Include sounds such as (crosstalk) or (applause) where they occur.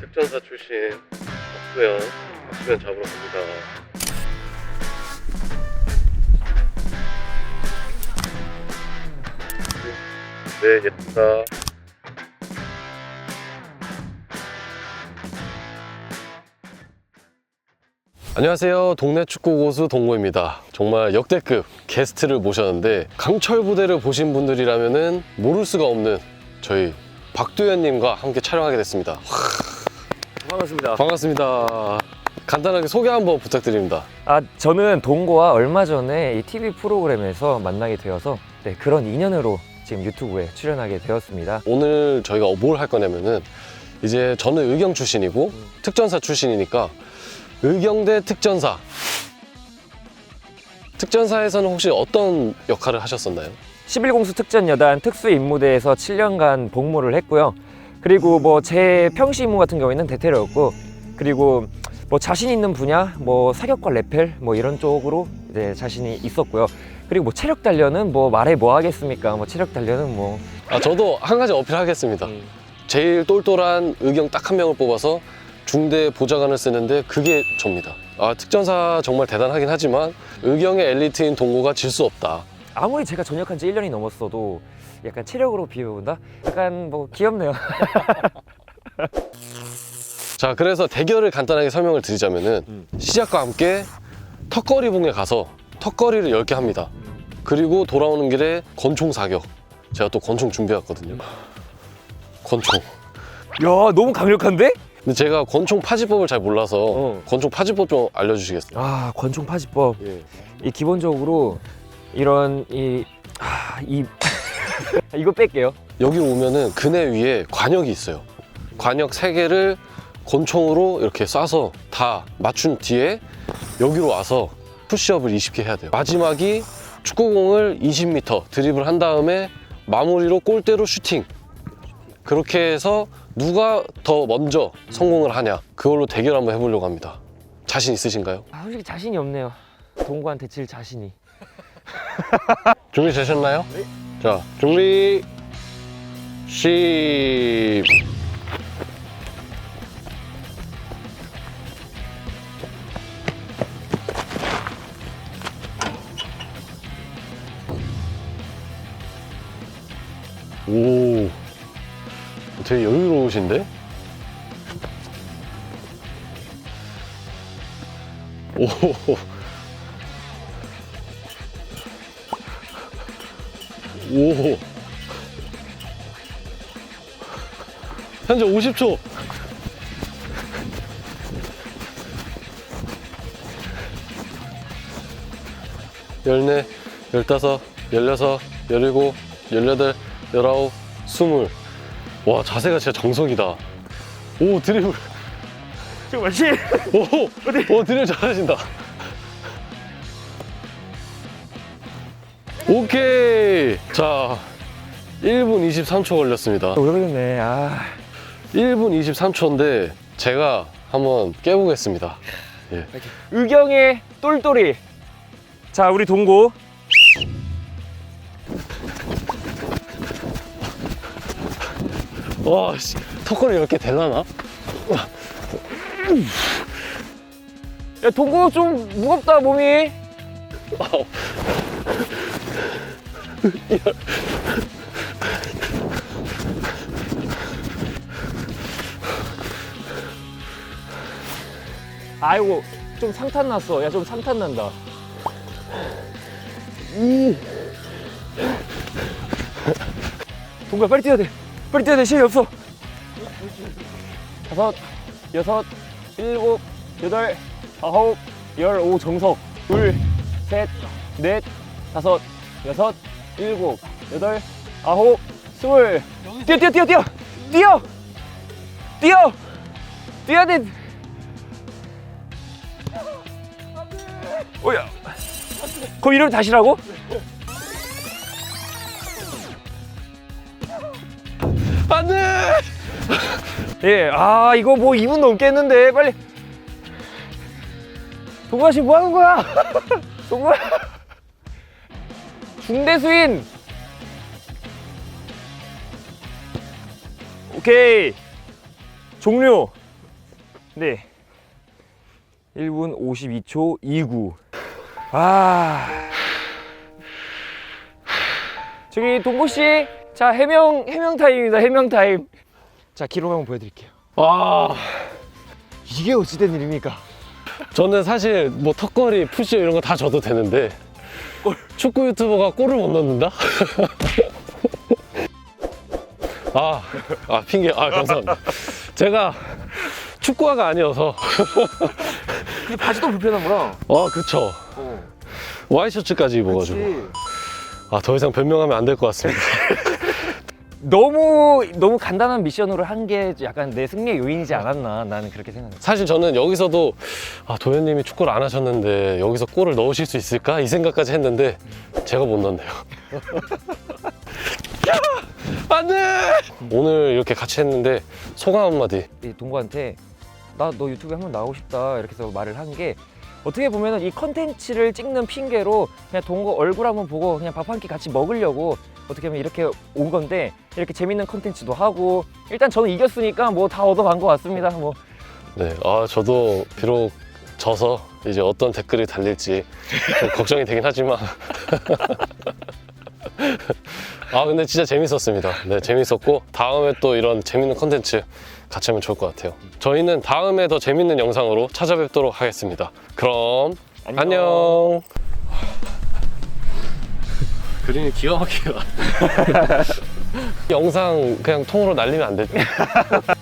특전사 출신 박수현, 박수현 잡으러 갑니다. 네, 예쁘다. 안녕하세요. 동네 축구 고수 동고입니다. 정말 역대급 게스트를 모셨는데 강철 부대를 보신 분들이라면은 모를 수가 없는 저희 박두현님과 함께 촬영하게 됐습니다. 반갑습니다. 반갑습니다. 간단하게 소개 한번 부탁드립니다. 아 저는 동고와 얼마 전에 이 TV 프로그램에서 만나게 되어서 네, 그런 인연으로 지금 유튜브에 출연하게 되었습니다. 오늘 저희가 뭘 할 거냐면은 이제 저는 의경 출신이고 특전사 출신이니까 의경대 특전사. 특전사에서는 혹시 어떤 역할을 하셨었나요? 11공수 특전 여단 특수 임무대에서 7년간 복무를 했고요. 그리고 뭐 제 평시 임무 같은 경우에는 대테러였고 그리고 뭐 자신 있는 분야 뭐 사격과 레펠 뭐 이런 쪽으로 이제 자신이 있었고요. 그리고 뭐 체력 단련은 뭐 말해 뭐 하겠습니까? 뭐 체력 단련은 뭐 아, 저도 한 가지 어필하겠습니다. 제일 똘똘한 의경 딱 한 명을 뽑아서 중대 보좌관을 쓰는데 그게 접니다. 아, 특전사 정말 대단하긴 하지만 의경의 엘리트인 동고가 질 수 없다. 아무리 제가 전역한 지 1년이 넘었어도 약간 체력으로 비교본다? 약간 뭐 귀엽네요. (laughs) 자, 그래서 대결을 간단하게 설명을 드리자면은 음. 시작과 함께 턱걸이봉에 가서 턱걸이를 10개 합니다. 그리고 돌아오는 길에 권총 사격. 제가 또 권총 준비했거든요. 권총. 야 너무 강력한데? 근데 제가 권총 파지법을 잘 몰라서 어. 권총 파지법 좀 알려주시겠어요? 아 권총 파지법. 예. 이 기본적으로 이런 이, 아, 이 (laughs) 이거 뺄게요. 여기 오면은 그네 위에 관역이 있어요. 관역 세개를 권총으로 이렇게 쏴서 다 맞춘 뒤에 여기로 와서 푸시업을 20개 해야 돼요. 마지막이 축구공을 20m 드리블 한 다음에 마무리로 골대로 슈팅. 그렇게 해서 누가 더 먼저 성공을 하냐. 그걸로 대결 한번 해보려고 합니다. 자신 있으신가요? 아, 솔직히 자신이 없네요. 동구한테 질 자신이. 준비되셨나요? 자, 준비. 시. 오. 되게 여유로우신데? 오. 오. 현재 50초. 열네, 열다섯, 열여섯, 열일곱, 열여덟, 열아홉, 스물. 와, 자세가 진짜 정석이다. 오, 드리블. 정말 씨. 오, 오, 드리블 잘하신다. 오케이. 자, 1분 23초 걸렸습니다. 오래 걸렸네. 아. 1분 23초인데 제가 한번 깨보겠습니다. 예. 의경의 똘똘이. 자 우리 동고. 와, 씨, 턱걸이 이렇게 될라나? 야 동고 좀 무겁다 몸이. (laughs) 아이고 좀 상탄 났어. 야 좀 상탄 난다. 동구야 빨리 뛰어야 돼. 빨리 뛰어야 돼. 시간이 없어. 다섯, 여섯, 일곱, 여덟, 아홉, 열, 오 정석. 둘, 셋, 넷, 다섯, 여섯, 일곱, 여덟, 아홉, 스물. 뛰어, 뛰어, 뛰어, 뛰어, 뛰어, 뛰어, 뛰어야 돼. 오야. 그럼 이러면 다시라고? 안 돼! 예, 아 이거 뭐 2분 넘겠는데 빨리. 동구아 씨뭐 하는 거야? 동구아. 중대 수인. 오케이. 종료. 네. 1분 52초 29. 아. 저기 동고 씨, 자 해명 해명 타임입니다. 해명 타임. 자 기록 한번 보여드릴게요. 와 이게 어찌된 일입니까? 저는 사실 뭐 턱걸이, 푸시 이런 거다 져도 되는데 (laughs) 축구 유튜버가 골을 못 넣는다? (laughs) 아, 아 핑계, 아 감사합니다. 제가 축구화가 아니어서 (laughs) 근데 바지도 불편하구나. 아 그쵸 어. 와이셔츠까지 입어가지고 아더 이상 변명하면 안 될 것 같습니다. 너무 너무 간단한 미션으로 한 게 약간 내 승리의 요인이지 않았나 나는 그렇게 생각해. 사실 저는 여기서도 아 도현님이 축구를 안 하셨는데 여기서 골을 넣으실 수 있을까 이 생각까지 했는데 제가 못 넣네요. (laughs) 야! 안돼! 오늘 이렇게 같이 했는데 소감 한마디. 이 동구한테 나 너 유튜브에 한번 나오고 싶다 이렇게 해서 말을 한 게 어떻게 보면은 이 컨텐츠를 찍는 핑계로 그냥 동구 얼굴 한번 보고 그냥 밥 한 끼 같이 먹으려고 어떻게 보면 이렇게 온 건데 이렇게 재밌는 컨텐츠도 하고 일단 저는 이겼으니까 뭐 다 얻어간 것 같습니다. 뭐 네, 아 저도 비록 져서 이제 어떤 댓글이 달릴지 좀 걱정이 되긴 하지만 (laughs) 아 근데 진짜 재밌었습니다. 네, 재밌었고 다음에 또 이런 재밌는 컨텐츠 같이 하면 좋을 것 같아요. 저희는 다음에 더 재밌는 영상으로 찾아뵙도록 하겠습니다. 그럼 안녕. (laughs) 그림이 기가 막히게 (laughs) 영상 그냥 통으로 날리면 안 되죠? (laughs)